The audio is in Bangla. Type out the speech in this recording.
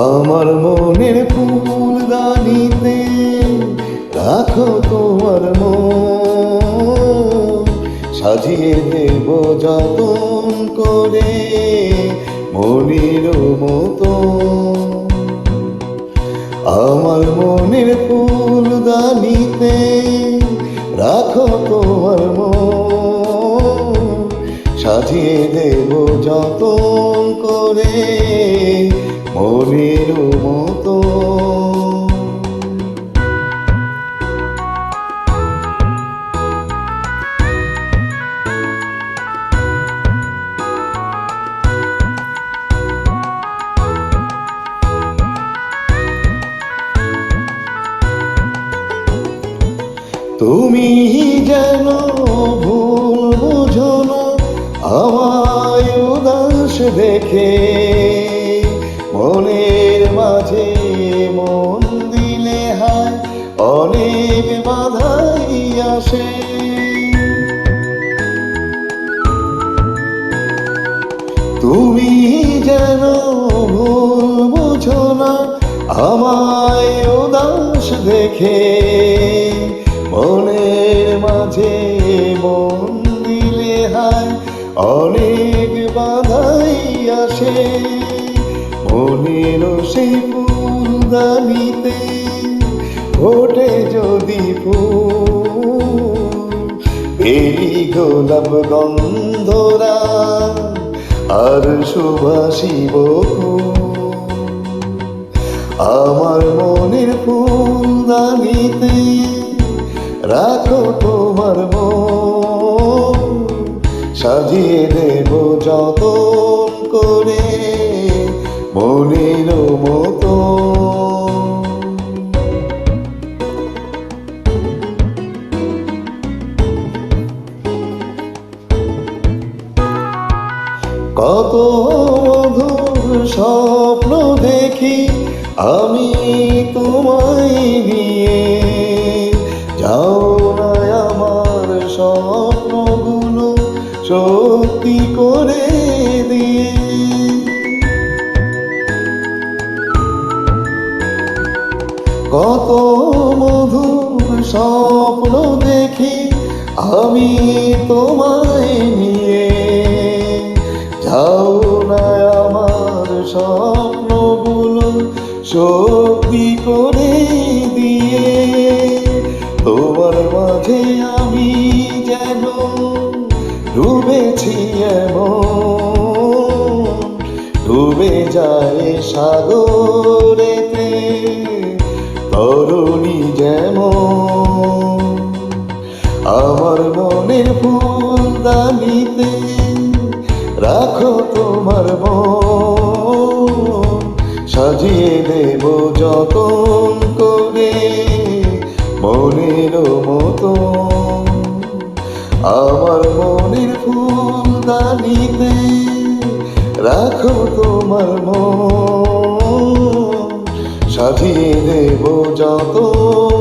আমার মনের ফুলদানিতে রাখো তোমার মন। সাজিয়ে দেব যতন করে মনির মতো আমার মনের ফুলদানিতে রাখো তোমার মন। সাজিয়ে দেব যতন করে মনের মতো। তুমি যেন ভুল বুঝো না আমায় উদাস দেখে। অনেক বাধাই আসে। তুমি যেন ভুল বুঝো না, আমায় উদাস দেখে। মনের মাঝে মন দিলে হায়, অনেক বাধাই আসে। মনের সেই ফুলদানিতে ফোটে যদি ফুল, বেরি গোলাপ গন্ধরা, আর সুভাষিব আমার মনের ফুলদানিতে রাখো তোমার মন, সাজিয়ে দেব যত করে মনের মতো কত স্বপ্ন দেখি আমি তোমায় নিয়ে। যাও না আমার স্বপ্নগুলো সত্যি করে কত মধুর স্বপ্ন দেখি আমি তোমায় নিয়ে। যাও না আমার স্বপ্নগুলো সত্যি করে দিয়ে, তোমার মাঝে আমি যেন ডুবেছি এমন, ডুবে যায় সাগরেতে, তরুণী যেমন। আমার মনের ফুলদানিতে রাখো তোমার সাজিয়ে দেব যতন করে মনের মতো আমার মনের ফুলদানিতে রাখো তোমার মন, সাজিয়ে দেব যতন